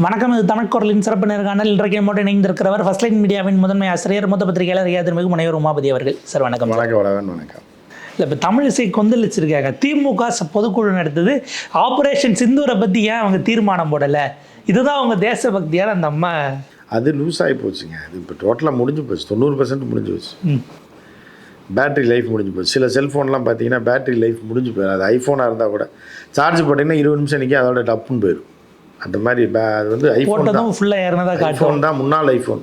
வணக்கம் இது தமிழ் குரலின் சிறப்பு நேர்காணல் இன்றைக்கு மட்டும் இணைந்திருக்கிறவர் ஃபர்ஸ்ட் லைன் மீடியாவின் முதன்மை ஆசிரியர் மூத்த பத்திரிகையாளர் ஐயா திருமிகு முனைவர் உமாபதி அவர்கள். சார் வணக்கம். வணக்கம் வணக்கம் இல்லை இப்போ தமிழிசை கொந்தளிச்சிருக்காங்க. திமுக பொதுக்குழு நடத்தது. ஆபரேஷன் சிந்தூரை பற்றி ஏன் அவங்க தீர்மானம் போடலை? இதுதான் அவங்க தேசபக்தியால் அந்த அம்மா. அது லூஸ் ஆகி போச்சுங்க. அது இப்போ டோட்டலாக முடிஞ்சு போச்சு. தொண்ணூறு பர்சன்ட் முடிஞ்சு போச்சு. ம், பேட்டரி லைஃப் முடிஞ்சு போச்சு. சில செல்ஃபோன்லாம் பார்த்தீங்கன்னா பேட்டரி லைஃப் முடிஞ்சு போயிடும். அது ஐஃபோனாக இருந்தால் கூட சார்ஜ் போட்டிங்கன்னா இருபது நிமிஷம் நிற்க அதோட டப்புன்னு போயிடும். அந்த மாதிரி பே அது வந்து ஐஃபோன் தான். ஃபுல்லாக ஏறினதாக ஐஃபோன் தான் முன்னாள் ஐஃபோன்.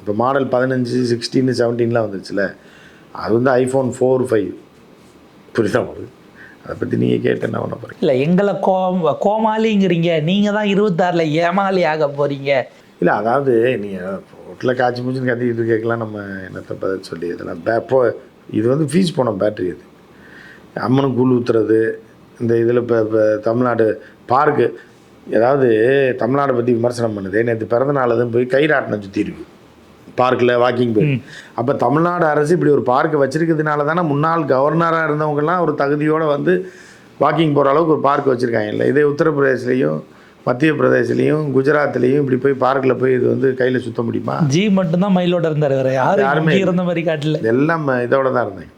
இப்போ மாடல் பதினஞ்சு சிக்ஸ்டீன் செவன்டீன்லாம் வந்துருச்சுல. அது வந்து ஐஃபோன் ஃபோர் ஃபைவ் புரியுதா உங்களுக்கு? அதை பற்றி நீங்கள் கேட்டு என்ன பண்ண போகிறீங்க இல்லை எங்களை கோ கோமாளிங்கிறீங்க. நீங்கள் தான் இருபத்தாறில் ஏமாளி ஆக போகிறீங்க இல்லை அதாவது நீங்கள் ரோட்டில் காய்ச்சி மூச்சுன்னு கத்திக்கிட்டு கேட்கலாம். நம்ம என்னத்தை பதில் சொல்லி இதெல்லாம் பே போ இது வந்து ஃபீஸ் போன பேட்டரி அது. அம்மனுக்கு கூழ் ஊற்றுறது இந்த இதில் இப்போ இப்போ தமிழ்நாடு பார்க்கு ஏதாவது தமிழ்நாடை பற்றி விமர்சனம் பண்ணுது. நேற்று பிறந்த நாள் அதுவும் போய் கயிறாட்டினம் சுற்றி இருக்கு. பார்க்கில் வாக்கிங் போய். அப்போ தமிழ்நாடு அரசு இப்படி ஒரு பார்க்கை வச்சிருக்கிறதுனால தானே முன்னாள் கவர்னராக இருந்தவங்கலாம் ஒரு தகுதியோடு வந்து வாக்கிங் போகிற அளவுக்கு ஒரு பார்க் வச்சுருக்காங்க. இல்லை இதே உத்தரப்பிரதேசிலையும் மத்திய பிரதேசிலையும் குஜராத்லேயும் இப்படி போய் பார்க்கில் போய் இது வந்து கையில் சுத்த முடியுமா? ஜி மட்டும்தான் மயிலோட இருந்தார் வேறு. யாரும் யாருமே இருந்த மாதிரி காட்டல. எல்லாம் இதோட தான் இருந்தேன்.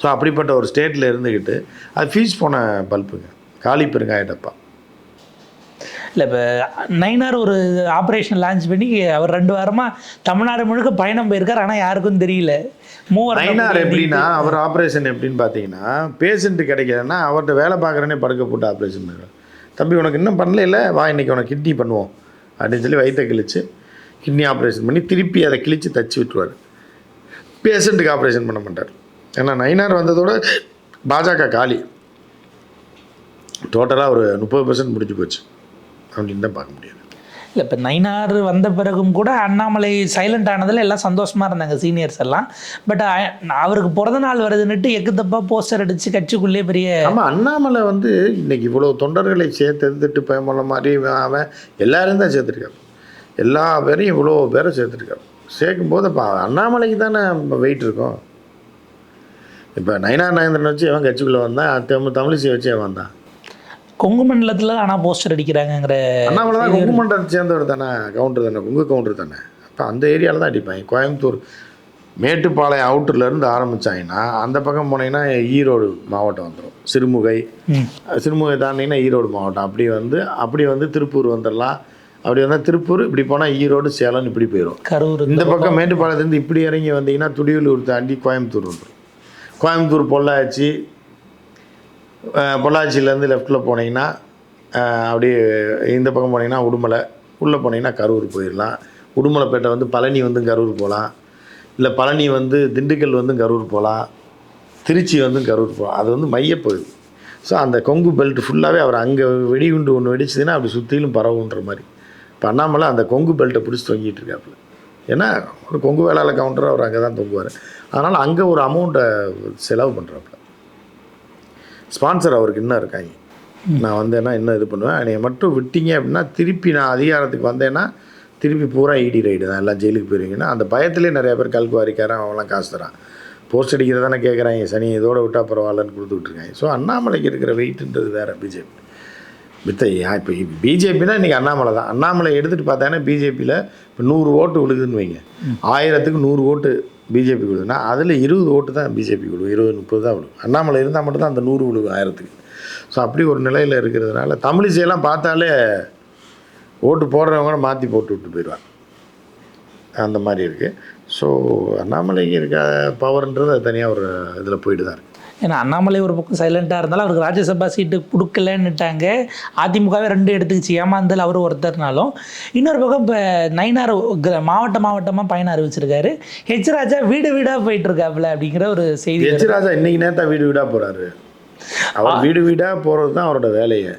ஸோ அப்படிப்பட்ட ஒரு ஸ்டேட்டில் இருந்துக்கிட்டு அது ஃபீஸ் போன பல்புங்க காலி பெருங்காய டப்பா இல்லை இப்போ நைனார் ஒரு ஆப்ரேஷன் லான்ச் பண்ணி அவர் ரெண்டு வாரமாக தமிழ்நாடு முழுக்க பயணம் போயிருக்கார் ஆனால் யாருக்கும் தெரியல. மூவர் நைனார் எப்படின்னா அவர் ஆப்ரேஷன் எப்படின்னு பார்த்தீங்கன்னா பேஷண்ட் கிடைக்கலன்னா அவர்கிட்ட வேலை பார்க்குறனே படுக்க போட்டு ஆப்ரேஷன் பண்ணுறாரு தம்பி உனக்கு இன்னும் பண்ணல இல்லை வா இன்னைக்கு உனக்கு கிட்னி பண்ணுவோம். அப்படின்னு சொல்லி வயிற்றை கிழிச்சு கிட்னி ஆப்ரேஷன் பண்ணி திருப்பி அதை கிழிச்சு தச்சு விட்டுருவார். பேஷண்ட்டுக்கு ஆப்ரேஷன் பண்ண மாட்டார். ஏன்னா நைனார் வந்ததோட பாஜக காலி. டோட்டலாக ஒரு முப்பது பர்சன்ட் முடிஞ்சு போச்சு. அப்படின்னு தான் பார்க்க முடியாது. இல்லை இப்போ நைனார் வந்த பிறகும் கூட அண்ணாமலை சைலண்ட் ஆனதில் எல்லாம் சந்தோஷமாக இருந்தாங்க சீனியர்ஸ் எல்லாம். பட் அவருக்கு பிறந்த நாள் வருதுன்னுட்டு எக்கு தப்பா போஸ்டர் அடித்து கட்சிக்குள்ளே பெரிய ஆமாம் அண்ணாமலை வந்து இன்னைக்கு இவ்வளோ தொண்டர்களை சேர்த்து பயமுள்ள மாதிரி அவன் எல்லாரும் தான் சேர்த்துருக்காரு எல்லா பேரையும் இவ்வளோ பேரை சேர்த்துருக்காரு சேர்க்கும்போது இப்போ அண்ணாமலைக்கு தானே வெயிட் இருக்கும். இப்போ நயனா நயந்திரன் வச்சு எவன் கட்சிக்குள்ளே வந்தான் தமிழ் தமிழிசை வச்சு எவன் வந்தான். கொங்கு மண்டலத்தில் ஆனால் போஸ்டர் அடிக்கிறாங்கங்கிற அண்ணாமலை தான் கொங்கு மண்டலத்தை சேர்ந்தவர் தானே? கவுண்டர் தானே? கொங்கு கவுண்டர் தானே? அப்போ அந்த ஏரியாவில் தான் அடிப்பாங்க. கோயம்புத்தூர் மேட்டுப்பாளையம் அவுட்டர்லேருந்து ஆரம்பித்தாங்கன்னா அந்த பக்கம் போனீங்கன்னா ஈரோடு மாவட்டம் வந்துடும் சிறுமுகை. சிறுமுகை தாண்டிங்கன்னா ஈரோடு மாவட்டம். அப்படி வந்து அப்படி வந்து திருப்பூர் வந்துடலாம். அப்படி வந்தால் திருப்பூர் இப்படி போனால் ஈரோடு சேலம் இப்படி போயிடும் கரூர் இந்த பக்கம் மேட்டுப்பாளையத்துலேருந்து இப்படி இறங்கி வந்தீங்கன்னா துடியலூர் தாண்டி கோயம்புத்தூர் வந்துடும் கோயம்புத்தூர் பொள்ளாச்சி பொள்ளாச்சியிலேருந்து லெஃப்ட்டில் போனீங்கன்னா அப்படியே இந்த பக்கம் போனீங்கன்னா உடுமலை உள்ளே போனீங்கன்னா கரூர் போயிடலாம். உடுமலைப்பேட்டை வந்து பழனி வந்து கரூர் போகலாம். இல்லை பழனி வந்து திண்டுக்கல் வந்து கரூர் போகலாம். திருச்சி வந்து கரூர் போகலாம். அது வந்து மையப்பகுதி. ஸோ அந்த கொங்கு பெல்ட் ஃபுல்லாகவே அவர் அங்கே வெடிகுண்டு ஒன்று வெடிச்சதுன்னா அப்படி சுற்றிலும் பரவுன்ற மாதிரி. இப்போ அண்ணாமலை அந்த கொங்கு பெல்ட்டை பிடிச்சி தொங்கிட்டு இருக்காப்புல. ஏன்னா ஒரு கொங்கு வேளாள கவுண்டர் அவர் அங்கே தான் தொங்குவார். அதனால் அங்கே ஒரு அமௌண்ட்டை செலவு பண்ணுறாப்புல ஸ்பான்சர் அவருக்கு இன்னும் இருக்காங்க. நான் வந்தேன்னா இன்னும் இது பண்ணுவேன். என்னை மட்டும் விட்டீங்க அப்படின்னா திருப்பி நான் அதிகாரத்துக்கு வந்தேன்னா திருப்பி பூரா இடி ரைடு தான். எல்லாம் ஜெயிலுக்கு போயிருவீங்கன்னா அந்த பயத்திலே நிறைய பேர் கல்குவாரிக்காரன் அவன்லாம் காசு தரான். போஸ்ட் அடிக்கிறதானே கேட்குறாங்க சனி இதோட விட்டால் பரவாயில்லன்னு கொடுத்துட்டு இருக்காங்க. ஸோ அண்ணாமலைக்கு இருக்கிற வெயிட்ன்றது வேறு பிஜேபி மித்த இப்போ பிஜேபினா இன்றைக்கி அண்ணாமலை தான். அண்ணாமலை எடுத்துகிட்டு பார்த்தாங்கன்னா பிஜேபியில் இப்போ நூறு ஓட்டு விழுகுதுன்னு வைங்க. ஆயிரத்துக்கு நூறு ஓட்டு பிஜேபி விழுதுன்னா அதில் இருபது ஓட்டு தான் பிஜேபி விழுவும் இருபது முப்பது தான் விழுவும் அண்ணாமலை இருந்தால் மட்டும்தான் அந்த நூறு விழுவும் ஆயிரத்துக்கு. ஸோ அப்படி ஒரு நிலையில் இருக்கிறதுனால தமிழிசையெல்லாம் பார்த்தாலே ஓட்டு போடுறவங்க கூட மாற்றி போட்டு விட்டு போயிடுவாங்க. அந்த மாதிரி இருக்குது ஸோ அண்ணாமலைக்கு இருக்க பவர்ன்றது அது தனியாக ஒரு இதில் போயிட்டு தான் இருக்குது ஏன்னா அண்ணாமலை ஒரு பக்கம் சைலண்ட்டாக இருந்தாலும் அவருக்கு ராஜ்யசபா சீட்டு கொடுக்கலன்னுட்டாங்க. அதிமுகவே ரெண்டு எடுத்துக்கிச்சு. ஏமாந்தல் அவர் ஒருத்தர்னாலும். இன்னொரு பக்கம் இப்போ நைனார் கிர- மாவட்ட மாவட்டமாக பயணம் அறிவிச்சிருக்காரு ஹெச் ராஜா வீடு வீடாக போயிட்டு இருக்காப்புல அப்படிங்கிற ஒரு செய்தி. எச் ராஜா இன்னைக்கு நேரத்தா வீடு வீடாக போகிறாரு அவர் வீடு வீடாக போகிறது தான் அவரோட வேலையை.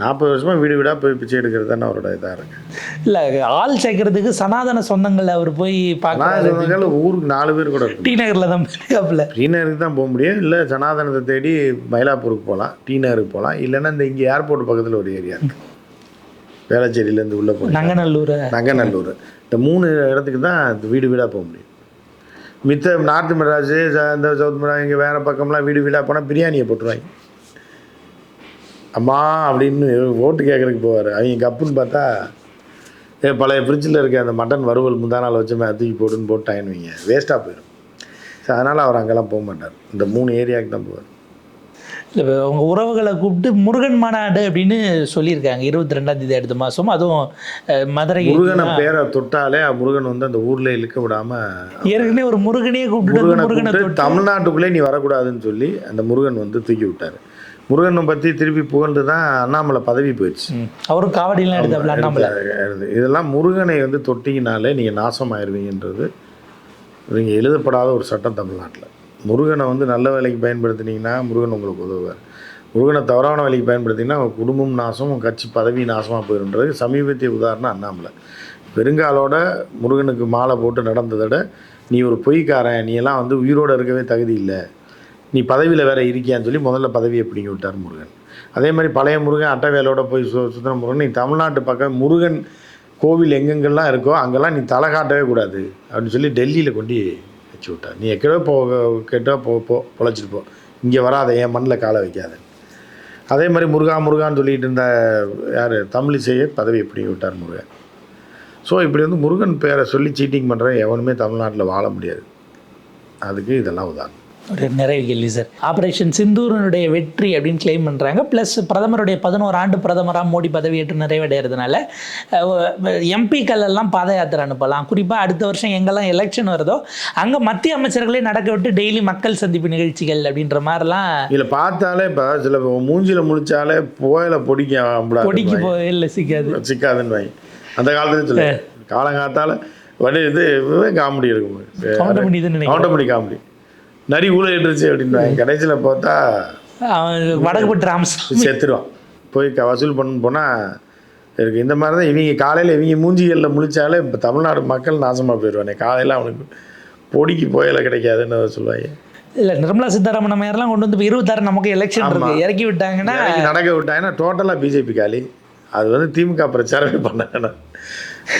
நாற்பது வருஷமாக வீடு வீடாக போய் பிச்சை எடுக்கிறது தான் அவரோட இதாக இருக்கு இல்லை ஆள் சேர்க்கறதுக்கு சனாதன சொந்தங்கள் அவர் போய் சொன்னதால ஊருக்கு நாலு பேர் கூட இருக்கும். டி நகரில் தான் இருக்காப்புல டி நகருக்கு தான் போக முடியும். இல்லை சனாதனத்தை தேடி மயிலாப்பூருக்கு போகலாம் டி நகருக்கு போகலாம். இல்லைன்னா இந்த இங்கே ஏர்போர்ட் பக்கத்தில் ஒரு ஏரியா இருக்கு. வேளச்சேரியிலேருந்து உள்ளே போய் நங்கநல்லூர். நங்கநல்லூர். இந்த மூணு இடத்துக்கு தான் வீடு வீடாக போக முடியும். மித்த நார்த் மெட்ராஸு இந்த சவுத் மெட்ராஸ் இங்கே வேறு பக்கம்லாம் வீடு வீடாக போனால் பிரியாணியை போட்டுருவாங்க. அம்மா அப்படின்னு ஓட்டு கேட்குறதுக்கு போவார். அவங்க கப்புன்னு பார்த்தா ஏ பழைய ஃப்ரிட்ஜில் இருக்க அந்த மட்டன் வறுவல் முந்தா நாள் வச்சுமே தூக்கி போட்டுன்னு போட்டாயின்னு வைங்க. வேஸ்ட்டாக போயிடும். ஸோ அதனால் அவர் அங்கெல்லாம் போக மாட்டார். இந்த மூணு ஏரியாவுக்கு தான் போவார். இல்லை உங்கள் உறவுகளை கூப்பிட்டு முருகன் மாநாடு அப்படின்னு சொல்லியிருக்காங்க. இருபத்தி ரெண்டாம் தேதி அடுத்த மாதம் அதுவும் மதுரை முருகனை பேரை தொட்டாலே முருகன் வந்து அந்த ஊரில் இழுக்க விடாமல் ஏற்கனவே ஒரு முருகனையே கூப்பிட்டு முருகனை தமிழ்நாட்டுக்குள்ளே நீ வரக்கூடாதுன்னு சொல்லி அந்த முருகன் வந்து தூக்கி விட்டார். முருகனை பற்றி திருப்பி புகழ்ந்து தான் அண்ணாமலை பதவி போயிடுச்சு. அவரும் காவடிலாம் எடுத்தாப்புல அண்ணாமலை. இதெல்லாம் முருகனை வந்து தொட்டிங்கனாலே நீங்கள் நாசமாயிருவீங்கன்றது நீங்கள் எழுதப்படாத ஒரு சட்டம் தமிழ்நாட்டில். முருகனை வந்து நல்ல வேலைக்கு பயன்படுத்தினீங்கன்னா முருகன் உங்களுக்கு உதவுவார். முருகனை தவறான வேலைக்கு பயன்படுத்திங்கன்னா உங்கள் குடும்பம் நாசம் உங்கள் கட்சி பதவி நாசமாக போயிருன்றது சமீபத்திய உதாரணம் அண்ணாமலை. பெருங்காலோட முருகனுக்கு மாலை போட்டு நடந்ததோட நீ ஒரு பொய்க்காரன் நீ எல்லாம் வந்து உயிரோடு இருக்கவே தகுதி இல்லை. நீ பதவியில் வேற இருக்கியான்னு சொல்லி முதல்ல பதவியை பிடிங்கி விட்டார் முருகன். அதே மாதிரி பழைய முருகன் அட்டவேலோட போய் சு சுந்தர முருகன். நீ தமிழ்நாட்டு பக்கம் முருகன் கோவில் எங்கெங்கெல்லாம் இருக்கோ அங்கெல்லாம் நீ தலை காட்டவே கூடாது அப்படின்னு சொல்லி டெல்லியில் கொண்டு வச்சு விட்டார். நீ எக்கடோ போ கெட்டோ போ போ பொழைச்சிட்டு போ. இங்கே வராத என் மண்ணில் காலை வைக்காத. அதே மாதிரி முருகா முருகான்னு சொல்லிட்டு இருந்த யார்? தமிழிசையை பதவி எப்படி விட்டார் முருகன். ஸோ இப்படி வந்து முருகன் பேரை சொல்லி சீட்டிங் பண்ணுற எவனுமே தமிழ்நாட்டில் வாழ முடியாது. அதுக்கு இதெல்லாம் உதாரணம். ஒரு நிறைவு கேள்வி சார் ஆபரேஷன் சிந்தூரனுடைய வெற்றி அப்படின்னு கிளைம் பண்ணுறாங்க ப்ளஸ் பிரதமருடைய பதினோரு ஆண்டு பிரதமராக மோடி பதவியேற்று நிறைவடைகிறதுனால எம்பிக்கள் எல்லாம் பாத யாத்திரை அனுப்பலாம். குறிப்பாக அடுத்த வருஷம் எங்கெல்லாம் எலெக்ஷன் வருதோ அங்கே மத்திய அமைச்சர்களே நடக்க விட்டு டெய்லி மக்கள் சந்திப்பு நிகழ்ச்சிகள் அப்படின்ற மாதிரிலாம் இதில் பார்த்தாலே இப்போ சில மூஞ்சில முழிச்சாலே புயல பொடிக்க பொடிக்கு போகல சிக்காது. சிக்காதுன்னு அந்த காலத்துல சொல்லு காலங்காத்தால வடி இது காமெடி இருக்கும். கவுண்டமணி காமெடி. நரி ஊழிட்டுருச்சு அப்படின்னு கடைசியில் பார்த்தா வடக்குப்பட்டு ராமசாமி செத்துருவான். போய் வசூல் பண்ண போனால் இருக்கு. இந்த மாதிரி தான் இவங்க காலையில் இவங்க மூஞ்சிகளில் முழிச்சாலே இப்போ தமிழ்நாடு மக்கள் நாசமாக போயிடுவானே காலையில் அவனுக்கு பொடிக்கு புயல கிடைக்காதுன்னு சொல்லுவாங்க. இல்லை நிர்மலா சீதாராமன் அம்மையாரெல்லாம் கொண்டு வந்து இப்போ இருபத்தாறு நமக்கு எலெக்ஷன் இருக்கு. இறக்கி விட்டாங்கன்னா நடக்க விட்டாங்கன்னா டோட்டலாக பிஜேபி காலி. அது வந்து திமுக பிரச்சாரமே பண்ண வேணாம்.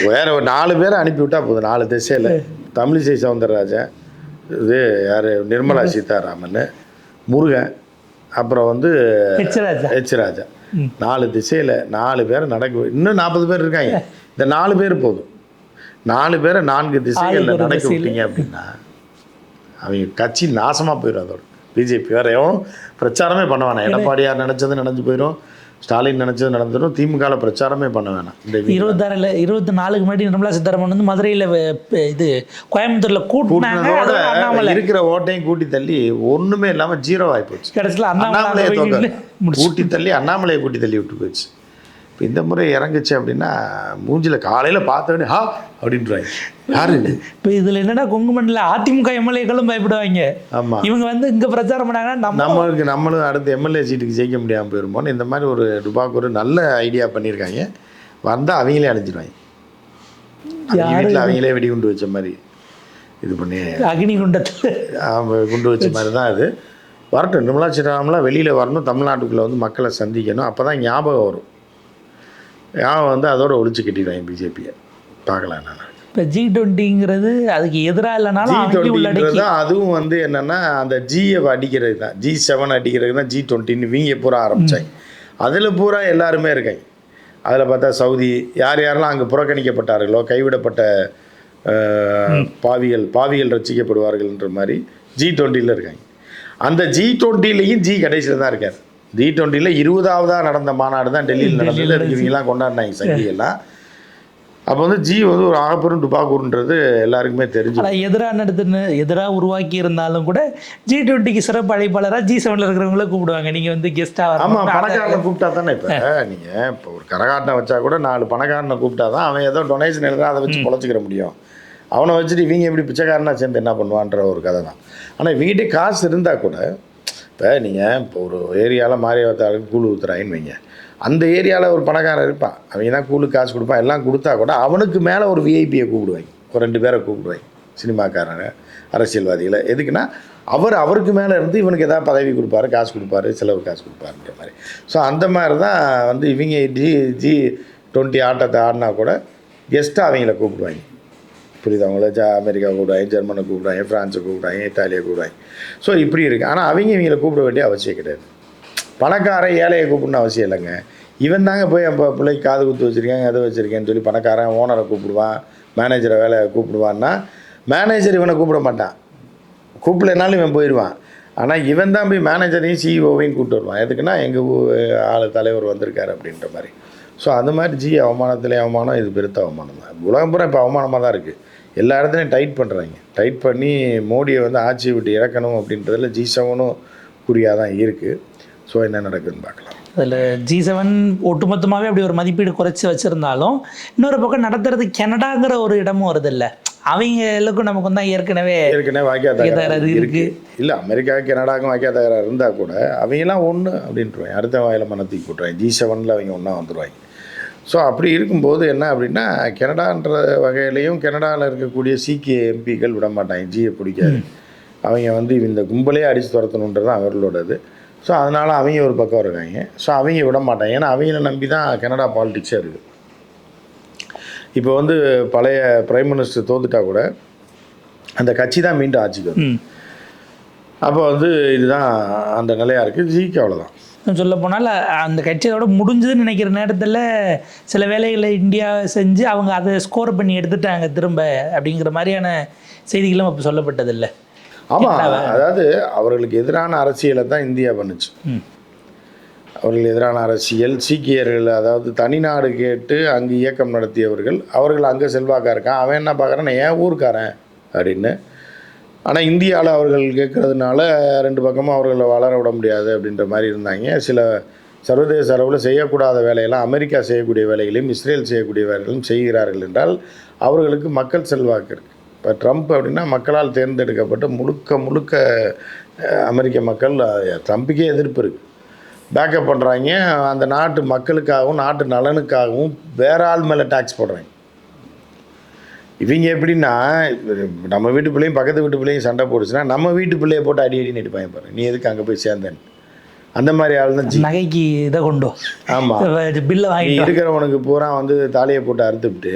வேற ஒரு நாலு பேரை அனுப்பி விட்டா போதும். நாலு திசையில். தமிழிசை சவுந்தரராஜன் இது யார்? நிர்மலா சீதாராமன். முருகன். அப்புறம் வந்து ஹெச் ராஜா நாலு திசையில் நாலு பேரை நடக்க இன்னும் நாற்பது பேர் இருக்காங்க. இந்த நாலு பேர் போதும். நாலு பேரை நான்கு திசைகளில் நடக்க. விட்டீங்க அப்படின்னா அவங்க கட்சி நாசமாக போயிடும் அதோட. பிஜேபி வேற எவனும் பிரச்சாரமே பண்ண வேணாம் எடப்பாடியார் நினச்சது நடந்து போயிடும் ஸ்டாலின் நினச்சது நடந்துடும் திமுகவில் பிரச்சாரமே பண்ண வேணாம். இருபத்தாறுல இருபத்தி நாலுக்கு முன்னாடி நிர்மலா சீதாராமன் வந்து மதுரையில் இது கோயம்புத்தூர்ல கூட்டினாங்க. இருக்கிற ஓட்டையும் கூட்டி தள்ளி ஒண்ணுமே இல்லாம ஜீரோ ஆகி போச்சு. கடைசியில் அண்ணாமலையை கூட்டி தள்ளி அண்ணாமலையை கூட்டி தள்ளி விட்டு போச்சு இப்போ இந்த முறை இறங்குச்சு அப்படின்னா மூஞ்சில காலையில பார்த்த உடனே ஹா! அப்படின்றாங்க. யாரு இப்போ இதுல என்னன்னா கொங்குமண்டில் அதிமுக எம்எல்ஏக்களும் பயப்படுவாங்க. ஆமா. இவங்க வந்து இங்க பிரச்சாரம் பண்ணாங்கன்னா நம்ம நம்மளுக்கு நம்மளும் அடுத்த எம்எல்ஏ சீட்டுக்கு ஜெயிக்க முடியாமல் போயிருமோன்னு இந்த மாதிரி ஒரு டுபாக்கு ஒரு நல்ல ஐடியா பண்ணியிருக்காங்க. வந்தால் அவங்களே அழிஞ்சிருவாங்க. அவங்க வீட்டில் அவங்களே வெடிகுண்டு வச்ச மாதிரி இது பண்ணி அக்னி குண்டத்தில் குண்டு வச்ச மாதிரி தான் அது. வரட்டும் நிர்மலா சீதாராமன்லாம் வெளியில் வரணும் தமிழ்நாட்டுக்குள்ளே வந்து மக்களை சந்திக்கணும். அப்போ தான் ஞாபகம் வரும். ஞாபகம் வந்து அதோட ஒழிச்சு கட்டிடுவாங்க பிஜேபியை. பார்க்கலாம் நான். இப்போ ஜி டுவெண்ட்டிங்கிறது அதுக்கு எதிராக ஜி இல்லைனாலும் அதுவும் வந்து என்னென்னா அந்த ஜியை அடிக்கிறது தான். ஜி செவன் அடிக்கிறது தான் ஜி டுவெண்ட்டின்னு இவங்க பூரா ஆரம்பித்தாங்க அதில் பூரா எல்லாருமே இருக்காங்க. அதில் பார்த்தா சவுதி யார் யாரெல்லாம் அங்கே புறக்கணிக்கப்பட்டார்களோ கைவிடப்பட்ட பாவிகள் பாவிகள் ரசிக்கப்படுவார்கள்ன்ற மாதிரி ஜி டுவெண்ட்டியில் இருக்காங்க. அந்த ஜி டுவெண்ட்டிலையும் ஜி கடைசியில் தான் இருக்கார். ஜி டுவெண்ட்டியில் இருபதாவதாக நடந்த மாநாடு தான் டெல்லியில் நடந்தது. அதுக்கு இவங்கெல்லாம் கொண்டாடினாங்க சங்கியெல்லாம் அப்போ வந்து ஜி வந்து ஒரு ஆகப்பெரும் டுபாக்கூர்ன்றது எல்லாருக்குமே தெரிஞ்சு ஆனால் எதிராக நடத்துன்னு எதிராக உருவாக்கி இருந்தாலும் கூட ஜி டுவெண்ட்டிக்கு சிறப்பு அழைப்பாளராக ஜி செவனில் இருக்கிறவங்கள கூப்பிடுவாங்க. நீங்கள் வந்து கெஸ்ட்டாக ஆமா பணக்காரனை கூப்பிட்டா தானே இப்போ? நீங்க இப்போ ஒரு கரகாட்டனை வச்சா கூட நாலு பணக்காரனை கூப்பிட்டா தான் அவன் ஏதோ டொனேஷன் எழுதுனா அதை வச்சு பொழைச்சிக்கிற முடியும். அவனை வச்சுட்டு இவங்க எப்படி பிச்சைக்காரனா சேர்ந்து என்ன பண்ணுவான்ற ஒரு கதை தான். ஆனால் வீட்டு காசு இருந்தால் கூட இப்போ நீங்கள் இப்போ ஒரு ஏரியாவில் மாரியவத்தாளுக்கு கூழ் ஊற்றுறாயின்னு வைங்க. அந்த ஏரியாவில் ஒரு பணக்காரன் இருப்பான். அவங்க தான் கூழுக்கு காசு கொடுப்பான். எல்லாம் கொடுத்தா கூட அவனுக்கு மேலே ஒரு விஐபியை கூப்பிடுவாங்க. ஒரு ரெண்டு பேரை கூப்பிடுவாங்க. சினிமாக்காரங்க அரசியல்வாதிகளை. எதுக்குன்னா அவர் அவருக்கு மேலே இருந்து இவனுக்கு ஏதாவது பதவி கொடுப்பாரு காசு கொடுப்பாரு செலவு காசு கொடுப்பாருன்ற மாதிரி. ஸோ அந்த மாதிரி தான் வந்து இவங்க ஜி ஜி டுவெண்ட்டி ஆட்டத்தை ஆடினா கூட கெஸ்ட்டாக அவங்கள கூப்பிடுவாங்க. புரியுது அவங்கள ஜா அமெரிக்கா கூப்பிடுவாங்க ஜெர்மனை கூப்பிடுவாங்க ஃப்ரான்ஸை கூப்பிடுவாங்க இத்தாலியை கூப்பிடுவாங்க ஸோ இப்படி இருக்குது ஆனால் அவங்க இவங்களை கூப்பிட வேண்டிய அவசியம் கிடையாது. பணக்காரன் ஏழையை கூப்பிடணும் அவசியம் இல்லைங்க. இவன் தாங்க போய் என் பிள்ளைக்கு காது குத்து வச்சுருக்கேன் அதை வச்சுருக்கேன்னு சொல்லி பணக்காரன் ஓனரை கூப்பிடுவான் மேனேஜரை வேலை கூப்பிடுவான்னா மேனேஜர் இவனை கூப்பிட மாட்டான். கூப்பிடலனாலும் இவன் போயிடுவான். ஆனால் இவன் தான் போய் மேனேஜரையும் சிஇஓவையும் கூப்பிட்டு வருவான். எதுக்குன்னா எங்கள் ஆள் தலைவர் வந்திருக்காரு அப்படின்ற மாதிரி. ஸோ அது மாதிரி ஜி அவமானத்திலே அவமானம் இது பெருத்த அவமானம் தான். உலகம் பூரா இப்போ அவமானமாக தான் இருக்குது எல்லா இடத்துலையும் டைட் பண்ணுறாங்க டைட் பண்ணி மோடியை வந்து ஆட்சியை விட்டு இறக்கணும் அப்படின்றதுல ஜி செவனும் குறியாக தான் இருக்குது ஸோ என்ன நடக்குதுன்னு பார்க்கலாம். அதில் ஜி செவன் ஒட்டுமொத்தமாகவே அப்படி ஒரு மதிப்பீடு குறைச்சி வச்சுருந்தாலும் இன்னொரு பக்கம் நடத்துறது கனடாங்கிற ஒரு இடமும் வருது இல்லை அவங்களுக்கும் நமக்கு தான் ஏற்கனவே ஏற்கனவே வாக்கியா தகராறு தகராறு இருக்கு. இருக்கு. இல்லை அமெரிக்கா கனடாக்கும் வாக்கியா தகராறு இருந்தால் கூட அவங்கெல்லாம் ஒன்று அப்படின்ட்டுருவாங்க அடுத்த வாயில மனத்துக்கு போட்டுருவாங்க. ஜி செவனில் அவங்க ஒன்றா வந்துடுவாங்க ஸோ அப்படி இருக்கும்போது என்ன அப்படின்னா கனடான்ற வகையிலையும் கனடாவில் இருக்கக்கூடிய சீக்கிய எம்பிக்கள் விட மாட்டாங்க ஜியை பிடிக்காது. அவங்க வந்து இந்த கும்பலே அடித்து துரத்தணுன்றது தான் அவர்களோடது. ஸோ அதனால் அவங்க ஒரு பக்கம் இருக்காங்க. ஸோ அவங்க விட மாட்டாங்க ஏன்னா அவங்கள நம்பி தான் கனடா பாலிடிக்ஸே இருக்குது இப்போ வந்து பழைய பிரைம் மினிஸ்டர் தோத்துட்டா கூட அந்த கட்சி தான் மீண்டும் ஆட்சிக்கு வரும். அப்போ வந்து இதுதான் அந்த நிலையாக இருக்குது ஜிக்கு அவ்வளோதான் சொல்ல போனால் அந்த கட்சியோட முடிஞ்சதுன்னு நினைக்கிற நேரத்தில் சில வேலைகளை இந்தியா செஞ்சு அவங்க அதை ஸ்கோர் பண்ணி எடுத்துட்டாங்க திரும்ப அப்படிங்கிற மாதிரியான செய்திகளும் இப்போ சொல்லப்பட்டதில்லை. ஆமாம் அதாவது அவர்களுக்கு எதிரான அரசியலை தான் இந்தியா பண்ணுச்சு. ம். அவர்கள் எதிரான அரசியல் சீக்கியர்கள் அதாவது தனிநாடு கேட்டு அங்கு இயக்கம் நடத்தியவர்கள் அவர்கள் அங்கே செல்வாக்கா இருக்கான் அவன் என்ன பார்க்குறான் ஏன் ஊர்க்காரன் அப்படின்னு ஆனால் இந்தியாவில் அவர்கள் கேட்குறதுனால ரெண்டு பக்கமும் அவர்களை வளர விட முடியாது அப்படின்ற மாதிரி இருந்தாங்க. சில சர்வதேச அளவில் செய்யக்கூடாத வேலையெல்லாம் அமெரிக்கா செய்யக்கூடிய வேலைகளையும் இஸ்ரேல் செய்யக்கூடிய வேலைகளையும் செய்கிறார்கள் என்றால் அவர்களுக்கு மக்கள் செல்வாக்கு இருக்குது இப்போ ட்ரம்ப் அப்படின்னா மக்களால் தேர்ந்தெடுக்கப்பட்ட முழுக்க முழுக்க அமெரிக்க மக்கள் ட்ரம்ப்புக்கே எதிர்ப்பு இருக்குது பேக்கப் பண்ணுறாங்க அந்த நாட்டு மக்களுக்காகவும் நாட்டு நலனுக்காகவும் வேற ஆள் மேலே டேக்ஸ் போடுறாங்க. இவங்க எப்படின்னா நம்ம வீட்டு பிள்ளையும் பக்கத்து வீட்டு பிள்ளையும் சண்டை போடுச்சுன்னா நம்ம வீட்டு பிள்ளைய போட்டு அடி அடி நடிப்பாங்க பாரு. நீ எதுக்கு அங்கே போய் சேர்ந்தேன் அந்த மாதிரி ஆள் தான் நகைக்கு இதை கொண்டு ஆமாம் பில்லை நீ வாங்கிட்டு வா. இருக்கிறவனுக்கு பூரா வந்து தாலியை போட்டு அறுத்துவிட்டு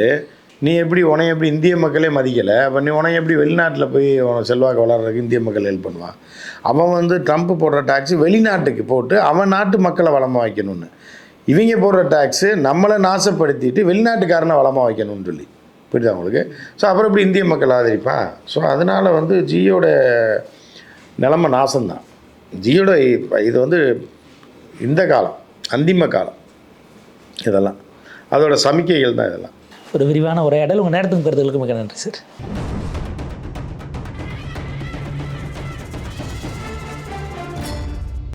நீ எப்படி உனைய எப்படி இந்திய மக்களே மதிக்கலை? அப்போ நீ உனைய எப்படி வெளிநாட்டில் போய் உன் செல்வாக்கு வளர்றதுக்கு இந்திய மக்கள் ஹெல்ப் பண்ணுவான் அவன் வந்து ட்ரம்ப் போடுற டாக்ஸ் வெளிநாட்டுக்கு போட்டு அவன் நாட்டு மக்களை வளமாக வைக்கணும்னு. இவங்க போடுற டாக்ஸு நம்மளை நாசப்படுத்திட்டு வெளிநாட்டுக்காரனை வளமாக வைக்கணும்னு சொல்லி. புரியுதா உங்களுக்கு? ஸோ அப்புறம் இப்படி இந்திய மக்கள் ஆதரிப்பா? ஸோ அதனால் வந்து ஜியோட நிலமை நாசம்தான். ஜியோட இது வந்து இந்த காலம் அந்திம காலம் இதெல்லாம். அதோட சமிக்கைகள் தான் இதெல்லாம். ஒரு விரிவான உரையாடல். உங்கள் நேரத்துக்கு பெறுதலுக்கு மிக நன்றி சார்.